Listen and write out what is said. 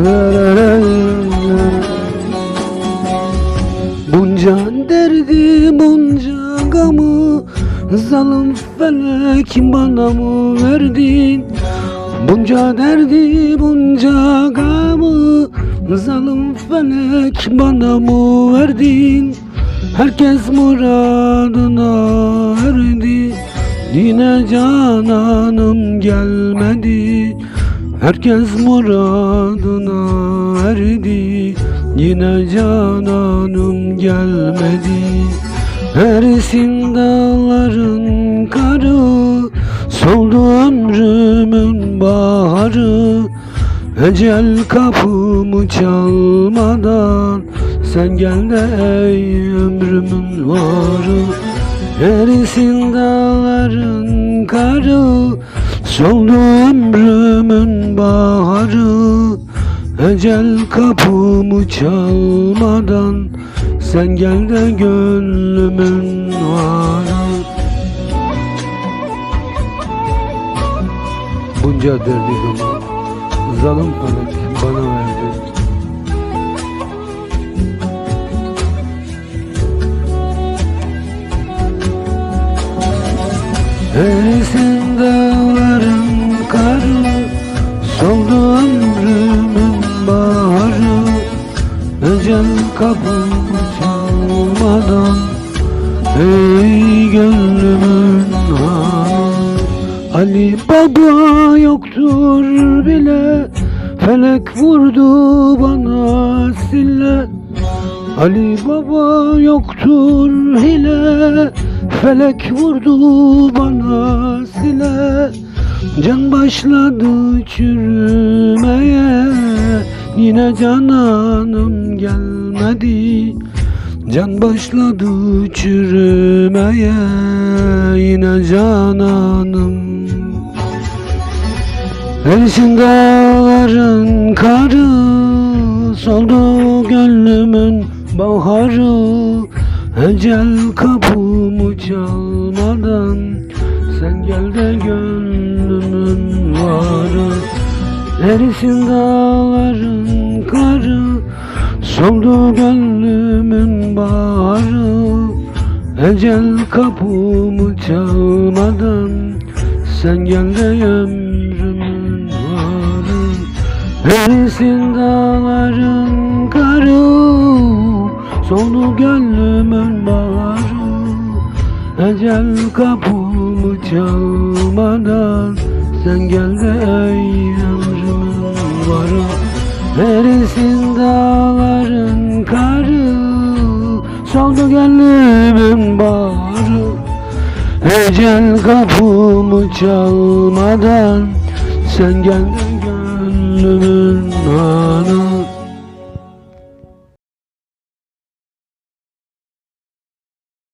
Bunca derdi bunca gamı Zalim felek bana mı verdin? Bunca derdi bunca gamı Zalim felek bana mı verdin? Herkes muradına erdi Yine cananım gelmedi Herkes muradına erdi Yine cananım gelmedi. Erisin dağların karı Soldu ömrümün baharı. Ecel kapımı çalmadan Sen gel de ey ömrümün varı. Erisin dağların karı Soldu ömrümün baharı Ecel kapımı çalmadan Sen gel de gönlümün varı. Bunca derdi gamı Zalim felek bana verdi çalmadan Ey gönlümün hanı Ali Baba yoktur bile Felek vurdu bana sille. Ali Baba yoktur hile Felek vurdu bana sile Can başladı çürümeye Yine cananım gelmedi. Can başladı çürümeye. Yine cananım. Erisin dağların karı. Soldu gönlümün baharı. Ecel kapımı çalmadan Sen gel de gönlümün varı. Erisin dağların karı Soldu gönlümün baharı Ecel kapımı çalmadan Sen gel de ömrümün varı. Erisin dağların karı Soldu gönlümün baharı Ecel kapımı çalmadan Sen gel de ey ömrümün varı Erisin dağların karı Soldu gönlümün baharı Ecel kapımı çalmadan Sen gel de gönlümün